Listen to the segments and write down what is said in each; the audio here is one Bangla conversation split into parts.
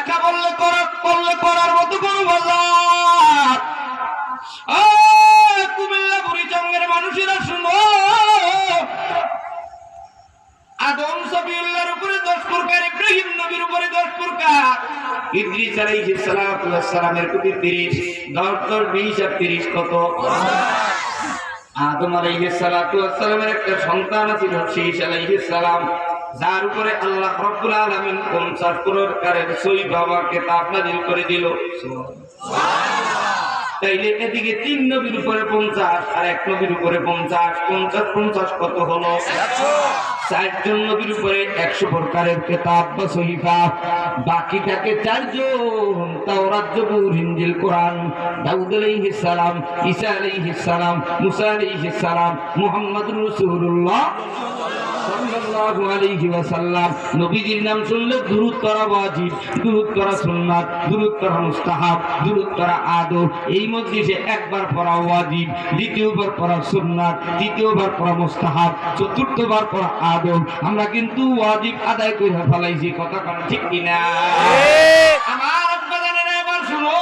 লেখা বললে করা করলে করার মতো কোনো বাজার কুমিল্লা বুড়িচঙ্গের মানুষেরা শুনো। আদম উপরে দশ প্রকার ইব্রাহিম নবীর উপরে দশ প্রকার ইদ্রিস আলাইহিস সালামের প্রতি 30 দশ দশ বিশ আর 30 কত? আদম আলাইহিস সালামের একটা সন্তান ছিল, শীষ আলাইহিস সালাম। যার উপরে আল্লাহ রাব্বুল আলামিন 50 প্রকারের সই বাবা কিতাব নাযিল করে দিল। তাইলে এদিকে তিন নবীর উপরে পঞ্চাশ আর এক নবীর উপরে পঞ্চাশ। পঞ্চাশ পঞ্চাশ কত হলো? চারজন নবীর উপরে একশো প্রকারের কেতাব বা সহিফা। বাকিটাকে চারজন। তাওরাত জবুর ইনজিল কোরআন। দাউদ আলাইহিস সালাম ঈসা আলাইহিস সালাম মুসা আলাইহিস সালাম মুহাম্মদুর রাসূলুল্লাহ। সাল্লাল্লাহু আলাইহি ওয়াসাল্লাম। নবীজির নাম শুনলে দুরূদ করা ওয়াজিব দুরূদ করা সুন্নাত দুরূদ করা মুস্তাহাব দুরূদ করা আদব। এই মজলিসে একবার পড়া ওয়াজিব দ্বিতীয়বার পড়া সুন্নাত তৃতীয়বার পড়া মুস্তাহাব চতুর্থবার পড়া আদব। আমরা কিন্তু ওয়াজিব আদায় করে ফেলাইছি কথা কোন ঠিক কিনা? আমার আব্বা জানেন এবার শুনো।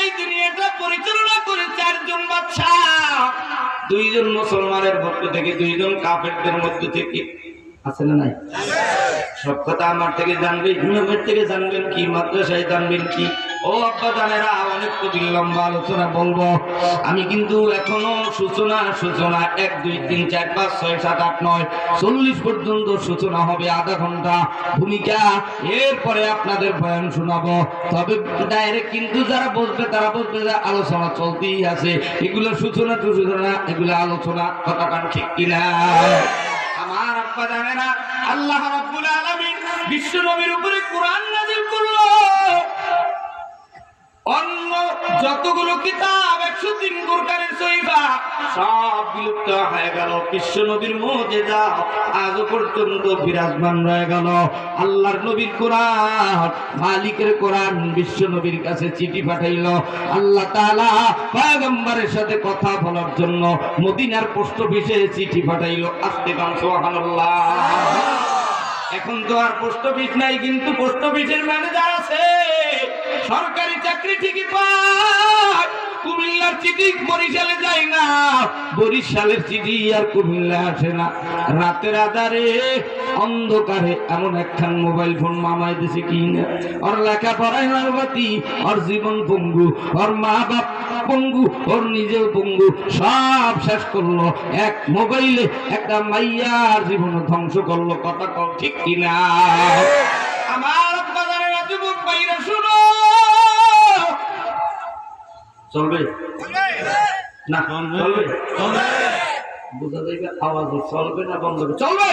এই দুনিয়াটা পরিচালনা করে চারজন বাচ্চা দুইজন মুসলমানের মধ্য থেকে দুইজন কাফেরদের মধ্য থেকে। আছে না নাই? সব কথা আমার থেকে জানবে ইমামের থেকে জানবেন কি মাদ্রাসায় জানবেন কি? ও আব্বা জানেরা অনেক তো লম্বা আলোচনা বলব। আমি কিন্তু এখনও সূচনা সূচনা এক, দুই, তিন, চার, পাঁচ, ছয়, সাত, আট, নয়, চল্লিশ পর্যন্ত সূচনা হবে আধা ঘণ্টা। ভূমিকা, এরপরে আপনাদের বয়ান শোনাবো। তবে ডাইরেক্ট কিন্তু যারা বসবে তারা বসবে যে আলোচনা চলতেই আছে। এগুলো সূচনা টু সূচনা, এগুলো আলোচনা কথাটা ঠিক কিনা? আমার আব্বা জানে না, আল্লাহ রাব্বুল আলামিন বিশ্ব নবীর উপরে কোরআন যতগুলো কিতাব, একশো তিন প্রকারের সহিবা সব বিলুপ্ত হয়ে গেল। বিশ্ব নবীর মোজেজা আজও পর্যন্ত বিরাজমান রয়ে গেল। আল্লাহর নবীর কোরআন, মালিকের কোরআন বিশ্ব নবীর কাছে চিঠি পাঠাইল। আল্লাহ তাআলা পয়গম্বরের সাথে কথা বলার জন্য মদিনার পোস্ট অফিসে চিঠি পাঠাইল। আস্তে গান সুবহানাল্লাহ। এখন তো আর পোস্ট অফিস নাই, কিন্তু পোস্ট অফিসের ম্যানেজার আছে। সরকারি চাকরি ঠিকই পায়। চিঠি বরিশালে যায় না, বরিশালের চিঠি আর কুমিল্লা না। অন্ধকারে এমন একখান মোবাইল ফোন কি না। ওর জীবন মা ওর নিজেও পঙ্গু, সব শেষ করল। এক মোবাইলে একটা মাইয়ার জীবন ধ্বংস করল, কথা কম ঠিক কিনা আমার বাজারের শুনো। চলবে না, চলবে। বোঝা যাইবে আওয়াজ চলবে না, বন্ধ চলবে।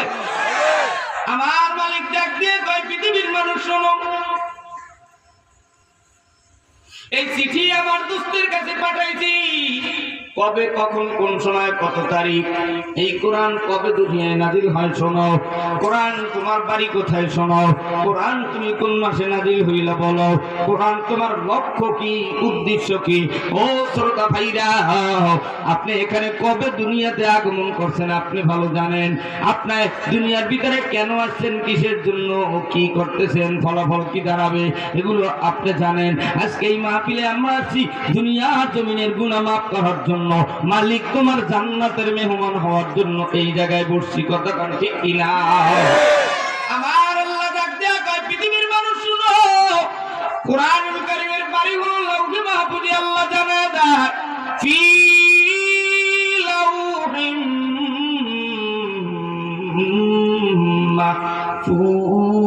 আমার মালিক ডাক দিয়ে কয়, পৃথিবীর মানুষ শোনো। এই চিঠি আমার দোস্তের কাছে পাঠাইছি। কবে, কখন, কোন সময়, কত তারিখ? এই কোরআন কবে দুনিয়ায় নাজিল হয় শোনো? কোরআন তোমার বাড়ি কোথায় শোনো? কোরআন তুমি কোন মাসে নাজিল হইলা বলো? কোরআন তোমার লক্ষ্য কি, উদ্দেশ্য কি? ও শ্রোতা ভাইরা, আপনি এখানে কবে দুনিয়াতে আগমন করছেন আপনি ভালো জানেন। আপনার দুনিয়ার ভিতরে কেন আসছেন, কিসের জন্য ও কি করতেছেন, ফলাফল কি দাঁড়াবে, এগুলো আপনি জানেন। আজকে এই মাহফিলে আমরা আছি দুনিয়া জমিনের গুণা মাফ করার জন্য। মালিক তোমার জান্নাতের মেহমান হওয়ার জন্য এই জায়গায় বসছি। কথা কান ঠিক কিনা আমার আল্লাহ ডাক দেয়া পৃথিবীর মানুষ শুনো, কোরআনুল কারীমের বাড়ি হলো লৌহে মাহফুজে আল্লাহ জানা ফি লাউহিম মাহফুজ।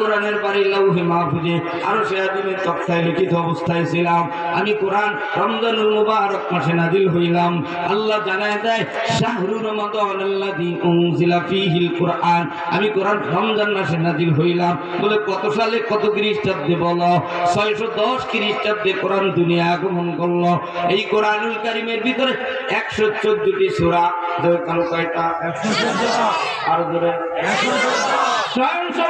কোরআনের বাড়ি লাউহে মাহফুজে আরও সে আদিমের তক্তায় লিখিত অবস্থায় ছিলাম। আমি কোরআন রমজানুল মুবারক মাসে নাজিল হইলাম। আল্লাহ জানায় দেয়, শাহরু রমাদান আল্লাযী উনজিলা ফীহিল কোরআন। আমি কোরআন রমজান মাসে নাজিল হইলাম। বলে, কত সালে কত খ্রিস্টাব্দে বলো 610 খ্রিস্টাব্দে কোরআন দুনিয়া আগমন করল। এই কোরআনুল কারীমের ভিতরে 114টি সূরা কাল কয়টা? 114 আর ধরে 114